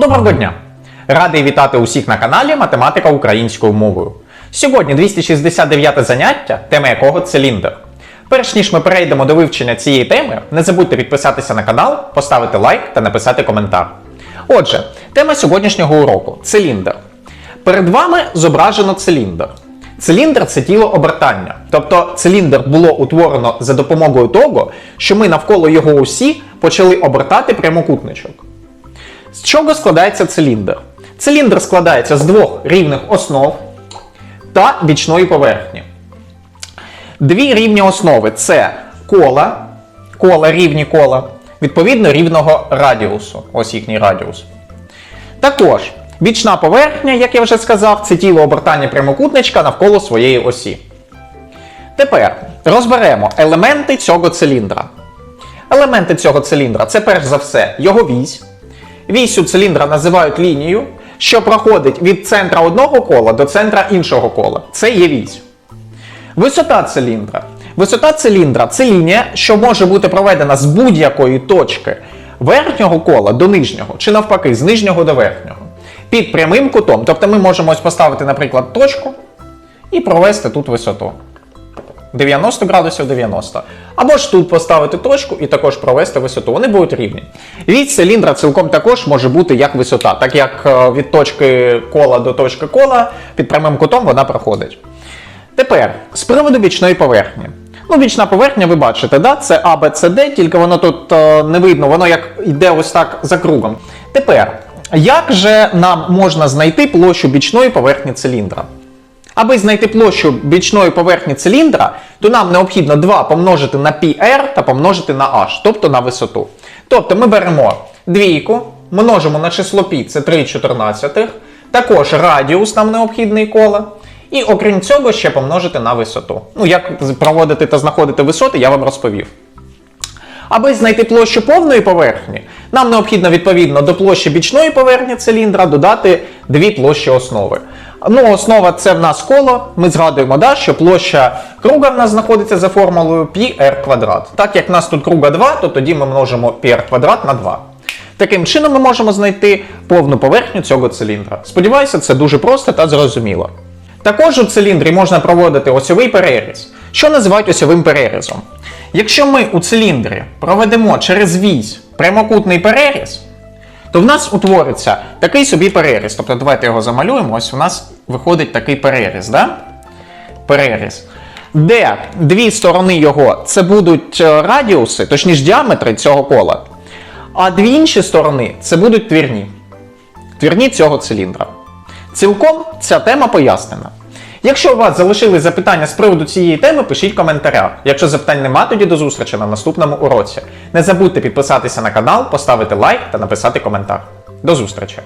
Доброго дня! Радий вітати усіх на каналі Математика українською мовою. Сьогодні 269 заняття, тема якого циліндр. Перш ніж ми перейдемо до вивчення цієї теми, не забудьте підписатися на канал, поставити лайк та написати коментар. Отже, тема сьогоднішнього уроку циліндр. Перед вами зображено циліндр. Циліндр це тіло обертання. Тобто циліндр було утворено за допомогою того, що ми навколо його осі почали обертати прямокутничок. З чого складається циліндр? Циліндр складається з двох рівних основ та бічної поверхні. Дві рівні основи це кола, кола, рівні кола, відповідно рівного радіусу. Ось їхній радіус. Також бічна поверхня, як я вже сказав, це тіло обертання прямокутничка навколо своєї осі. Тепер розберемо елементи цього циліндра. Елементи цього циліндра це перш за все його вісь. Вісю циліндра називають лінією, що проходить від центра одного кола до центра іншого кола. Це є вісь. Висота циліндра. Висота циліндра це лінія, що може бути проведена з будь-якої точки верхнього кола до нижнього, чи навпаки, з нижнього до верхнього. Під прямим кутом. Тобто ми можемо ось поставити, наприклад, точку і провести тут висоту. 90 градусів 90. Або ж тут поставити точку і також провести висоту. Вони будуть рівні. Від циліндра цілком також може бути як висота, так як е, від точки кола до точки кола під прямим кутом вона проходить. Тепер, з приводу бічної поверхні. Ну, бічна поверхня, ви бачите, да? це А, Б, С, Д, тільки воно тут е, не видно, воно як йде ось так за кругом. Тепер, як же нам можна знайти площу бічної поверхні циліндра? Аби знайти площу бічної поверхні циліндра, то нам необхідно 2 помножити на πr та помножити на h, тобто на висоту. Тобто ми беремо двійку, множимо на число π, це 3,14, також радіус нам необхідний кола. І окрім цього ще помножити на висоту. Ну, як проводити та знаходити висоти, я вам розповів. Аби знайти площу повної поверхні, нам необхідно відповідно до площі бічної поверхні циліндра додати дві площі основи. Ну, основа це в нас коло. Ми згадуємо, да, що площа круга в нас знаходиться за формулою πr квадрат. Так як в нас тут круга 2, то тоді ми множимо πr квадрат на 2. Таким чином ми можемо знайти повну поверхню цього циліндра. Сподіваюся, це дуже просто та зрозуміло. Також у циліндрі можна проводити осьовий переріз. Що називають осьовим перерізом? Якщо ми у циліндрі проведемо через вісь прямокутний переріз, то в нас утвориться такий собі переріз. Тобто, давайте його замалюємо. Ось у нас виходить такий переріз. Да? Переріз. Де дві сторони його це будуть е, радіуси, точніше діаметри цього кола. А дві інші сторони це будуть твірні. Твірні цього циліндра. Цілком ця тема пояснена. Якщо у вас залишились запитання з приводу цієї теми, пишіть в коментарях. Якщо запитань нема, тоді до зустрічі на наступному уроці. Не забудьте підписатися на канал, поставити лайк та написати коментар. До зустрічі!